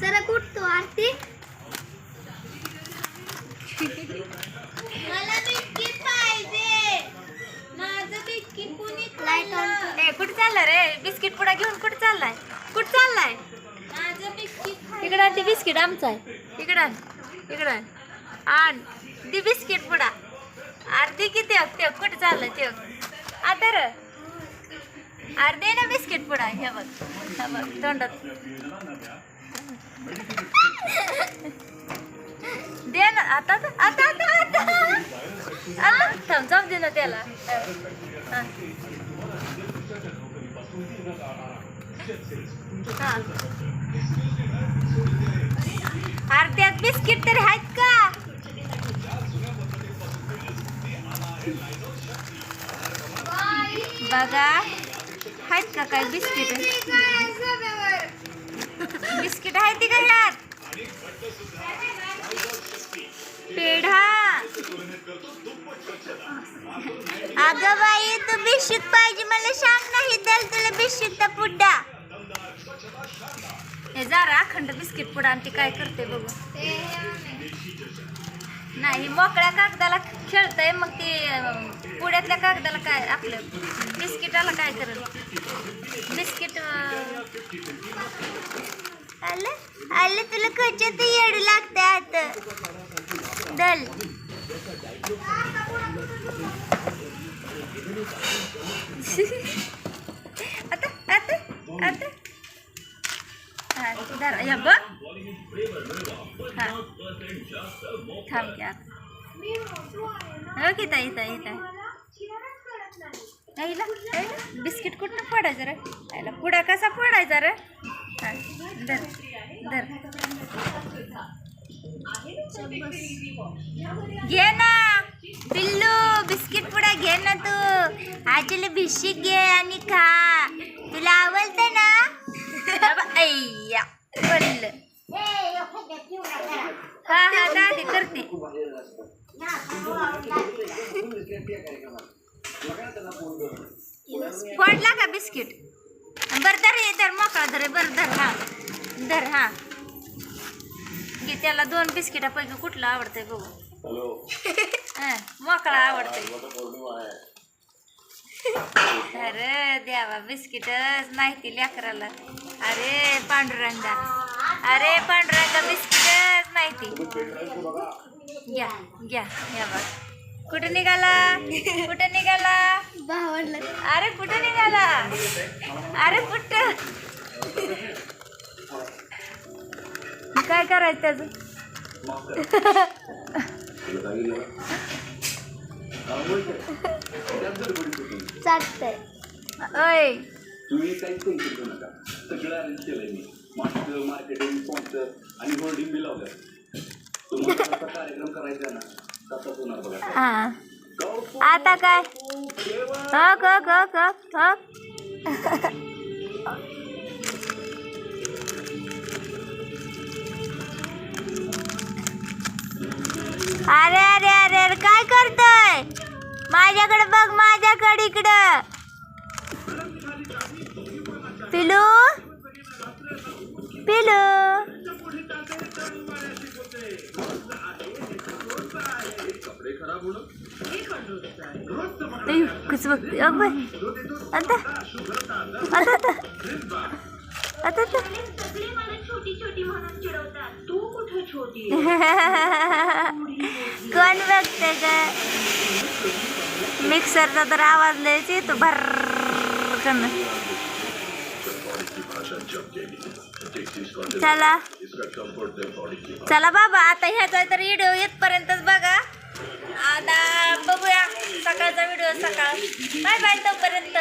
सरक उठतो आरती? मला बिस्किट पाहिजे. माझं बिस्किट कुणी लाइट ऑन ए कुठे चालला रे? बिस्किट पुडा घेऊन कुठे चाललाय? कुठे चाललाय? माझं बिस्किट इकडं आण ते बिस्किट आमचं आहे. इकडं आण इकडं आण. आण ती बिस्किट पुडा अर्धी किती ते कुठे चाललंय ते आता र. अर्धे ना बिस्किट पुडा हे बघ हे बघ तोंडात. आता आता आता आता आता. थांब जाऊ दे ना त्याला. अर्ध्यात बिस्किट तरी आहेत का? बघा. आहेत का काय बिस्किट? बिस्किट आहेत का ह्यात बिस्किट पाहिजे. मला सांग नाही. तर तुला बिस्किटचा पुड्डा. हे जरा अखंड बिस्किट पुडा. आणि ती काय करते बघू. नाही मोकळ्या कागदाला खेळतंय. मग ते पुड्यातल्या कागदाला काय आपलं बिस्किटाला काय करेल बिस्किट आलं? आलं तुला खर्चात येडू लागतं आता. दल थांब की आता. हो ताई ताई ताई. बिस्किट कुठं पडायचं रे? आईला पुडा कसा पडायचा रे? धर घे ना पिल्लू बिस्किट पुडा घे ना तू. आजीला भिशीक घे आणि खा. तुला आवडतं ना? अय्या बोललं. हा हा दादी करते. फोडला का बिस्किट. बर धर हे धर मोकळा धर बर धर हा. धर हा. की त्याला दोन बिस्किटापैकी कुठलं आवडतंय बघू. हा, मोकळा आवडतंय. अरे द्यावा बिस्किटच नाही ती लेकराला. अरे पांडुरंगा. अरे पांडुरंगा बिस्किटच नाही ती घ्या घ्या घ्या बघ. कुठं निघाला? कुठं निघाला? भावडलं अरे कुठं निघाला? अरे कुठं? काय करायचं त्याचं? चाटतंय ओय. तुम्ही काहीच घेऊ नका. सगळं अरेंज केलंय मी. मास्टर मार्केटिंग स्पॉन्सर आणि होल्डिंग बी लावलं तुम्हाला कार्यक्रम करायचा ना तसाच होणार बघा. आता काय? हक हक हक हक हक. अरे अरे अरे अरे काय करतोय? माझ्याकडे बघ माझ्याकडे इकडं. ते कस बघते अग बाय आता आता आता आता आता कोण बघते का मिक्सरचा तर आवाज लयच येतो भर चला. चला बाबा आता ह्याचा तर व्हिडिओ येतपर्यंतच बघा. आता बघूया सकाळचा व्हिडिओ सकाळ. बाय बाय तोपर्यंत.